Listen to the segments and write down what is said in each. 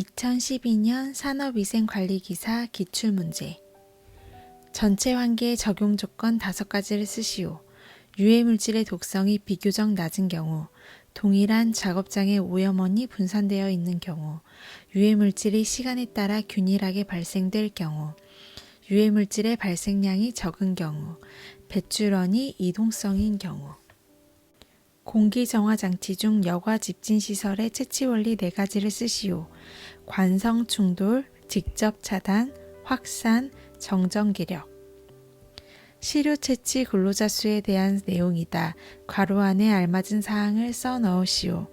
2012년 산업위생관리기사 기출문제 전체 환기의 적용 조건 다섯 가지를 쓰시오. 유해물질의 독성이 비교적 낮은 경우, 동일한 작업장의 오염원이 분산되어 있는 경우, 유해물질이 시간에 따라 균일하게 발생될 경우, 유해물질의 발생량이 적은 경우, 배출원이 이동성인 경우. 공기 정화 장치 중 여과 집진 시설의 채취 원리 네 가지를 쓰시오. 관성 충돌, 직접 차단, 확산, 정정 기력. 시료 채취 근로자 수에 대한 내용이다. 괄호 안에 알맞은 사항을 써 넣으시오.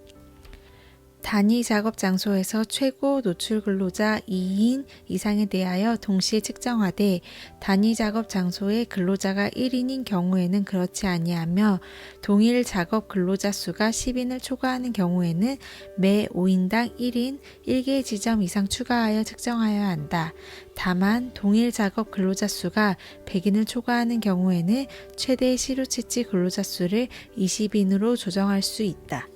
단위 작업 장소에서 최고 노출 근로자 2인 이상에 대하여 동시에 측정하되 단위 작업 장소의 근로자가 1인인 경우에는 그렇지 아니하며 동일 작업 근로자 수가 10인을 초과하는 경우에는 매 5인당 1인 1개 지점 이상 추가하여 측정하여야 한다. 다만 동일 작업 근로자 수가 100인을 초과하는 경우에는 최대 시료 채취 근로자 수를 20인으로 조정할 수 있다.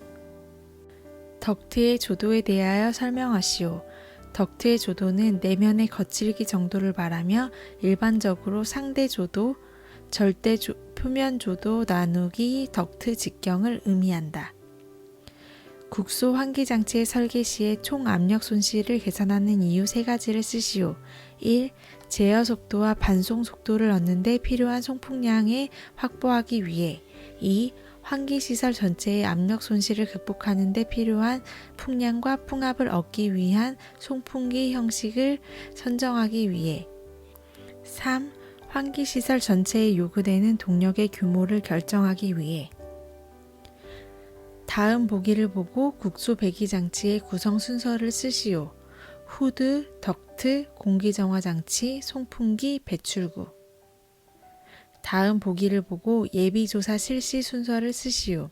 덕트의 조도에 대하여 설명하시오. 덕트의 조도는 내면의 거칠기 정도를 말하며 일반적으로 상대 조도, 절대 조, 표면 조도 나누기 덕트 직경을 의미한다. 국소 환기 장치의 설계 시에 총 압력 손실을 계산하는 이유 세 가지를 쓰시오. 1. 제어 속도와 반송 속도를 얻는 데 필요한 송풍량을 확보하기 위해 2. 환기시설 전체의 압력 손실을 극복하는 데 필요한 풍량과 풍압을 얻기 위한 송풍기 형식을 선정하기 위해 3. 환기시설 전체에 요구되는 동력의 규모를 결정하기 위해 다음 보기를 보고 국소 배기 장치의 구성 순서를 쓰시오. 후드, 덕트, 공기정화 장치, 송풍기, 배출구. 다음 보기를 보고 예비조사 실시 순서를 쓰시오.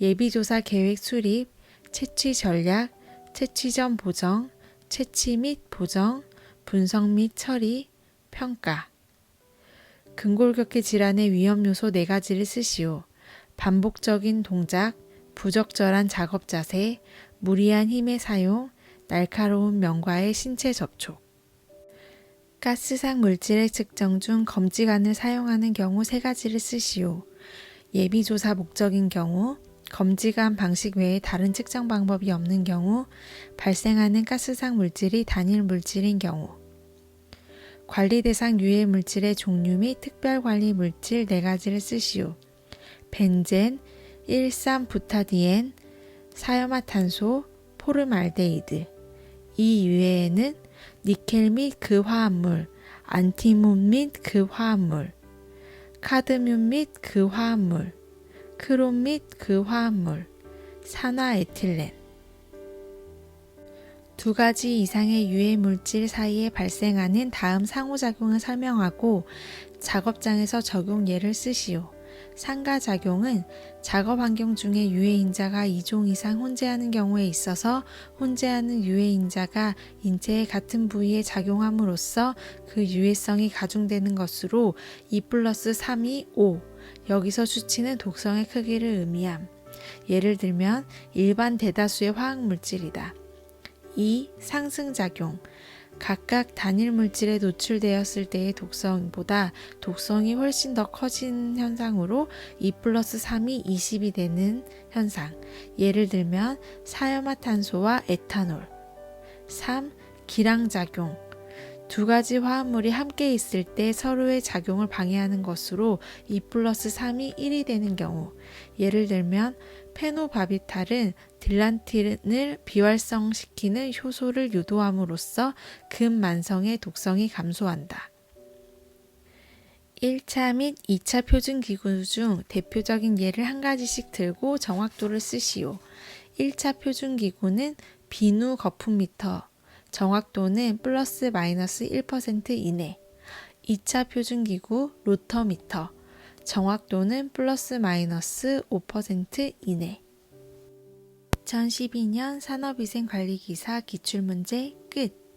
예비조사 계획 수립, 채취 전략, 채취 전 보정, 채취 및 보정, 분석 및 처리, 평가. 근골격계 질환의 위험 요소 네 가지를 쓰시오. 반복적인 동작, 부적절한 작업 자세, 무리한 힘의 사용, 날카로운 면과의 신체 접촉. 가스상 물질의 측정 중 검지관을 사용하는 경우 세 가지를 쓰시오. 예비조사 목적인 경우, 검지관 방식 외에 다른 측정 방법이 없는 경우, 발생하는 가스상 물질이 단일 물질인 경우. 관리 대상 유해 물질의 종류 및 특별 관리 물질 네 가지를 쓰시오. 벤젠, 1,3-부타디엔, 사염화탄소, 포름알데히드. 이 유해에는 니켈 및 그 화합물, 안티몬 및 그 화합물, 카드뮴 및 그 화합물, 크롬 및 그 화합물, 산화에틸렌. 두 가지 이상의 유해 물질 사이에 발생하는 다음 상호작용을 설명하고 작업장에서 적용 예를 쓰시오. 상가작용은 작업 환경 중에 유해인자가 2종 이상 혼재하는 경우에 있어서 혼재하는 유해인자가 인체의 같은 부위에 작용함으로써 그 유해성이 가중되는 것으로 2 플러스 3이 5. 여기서 수치는 독성의 크기를 의미함. 예를 들면 일반 대다수의 화학 물질이다. 2. 상승작용. 각각 단일 물질에 노출되었을 때의 독성보다 독성이 훨씬 더 커진 현상으로 2 플러스 3이 20이 되는 현상. 예를 들면 사염화탄소와 에탄올. 3. 기량작용. 두 가지 화합물이 함께 있을 때 서로의 작용을 방해하는 것으로 2 플러스 3이 1이 되는 경우. 예를 들면 페노바비탈은 딜란틴을 비활성시키는 효소를 유도함으로써 근만성의 독성이 감소한다. 1차 및 2차 표준 기구 중 대표적인 예를 한 가지씩 들고 정확도를 쓰시오. 1차 표준 기구는 비누 거품미터, 정확도는 플러스 마이너스 1% 이내. 2차 표준기구 로터미터, 정확도는 플러스 마이너스 5% 이내. 2012년 산업위생관리기사 기출문제 끝.